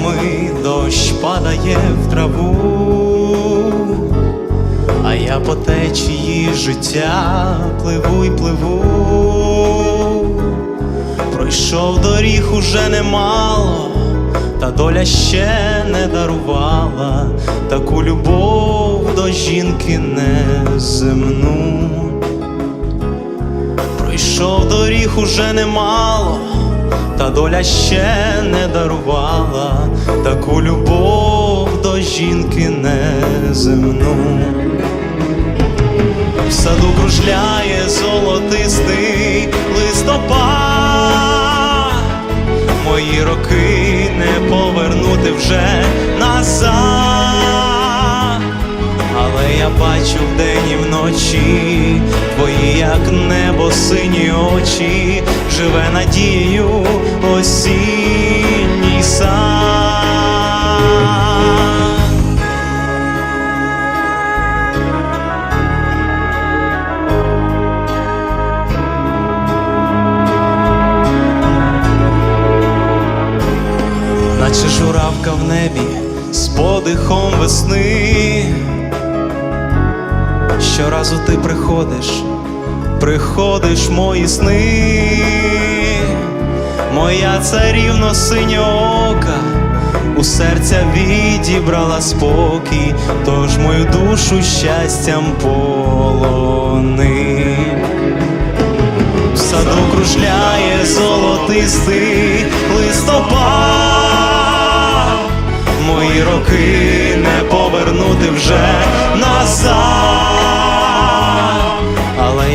днями дощ падає в траву, а я по течії життя пливу й пливу, пройшов доріг уже немало, та доля ще не дарувала таку любов до жінки неземну. Пройшов доріг уже немало доля ще не дарувала таку любов до жінки неземну. В саду кружляє золотистий листопад, мої роки не повернути вже назад, я бачу вдень і вночі твої, як небо, сині очі, живе надією осінній сад. наче журавка в небі з подихом весни. Щоразу ти приходиш, приходиш мої сни, моя царівно синьоока, у серця відібрала спокій, тож мою душу щастям полони. В саду кружляє золотистий листопад, мої роки не повернути вже назад,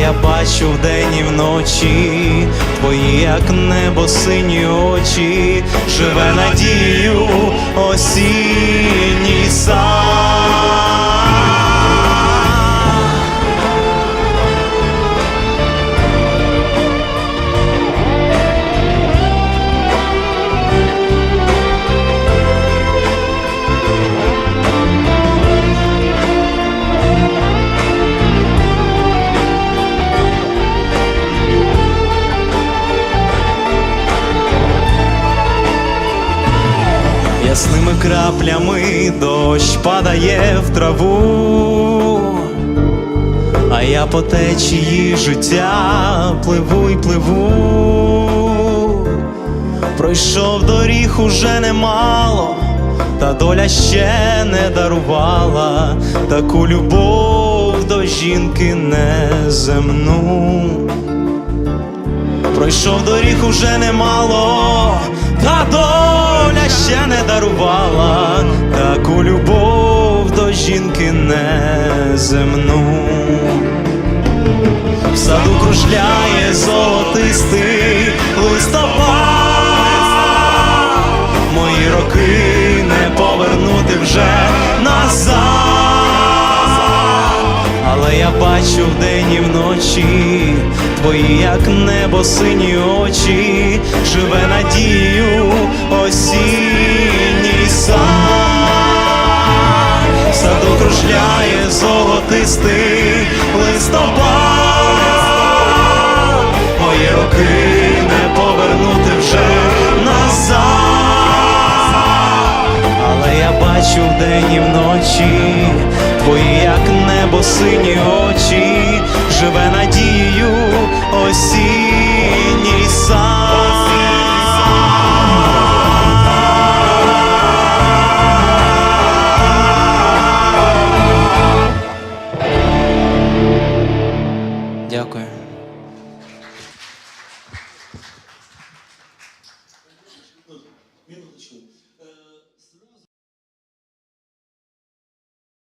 я бачу вдень і вночі твої, як небо, сині очі, живе надію осінній сад. Краплями дощ падає в траву, а я по течії життя пливу й пливу, пройшов доріг уже немало, та доля ще не дарувала. Таку любов до жінки неземну. Пройшов доріг уже немало, та доля ще не дарувала таку любов до жінки неземну. В саду кружляє золотистий листопад, мої роки не повернути вже але я бачу вдень і вночі твої, як небо, сині очі, живе надію осінній сад, саду кружляє золотистий листопад, мої роки не повернути вже назад, але я бачу вдень і сині очі, живе надію осінній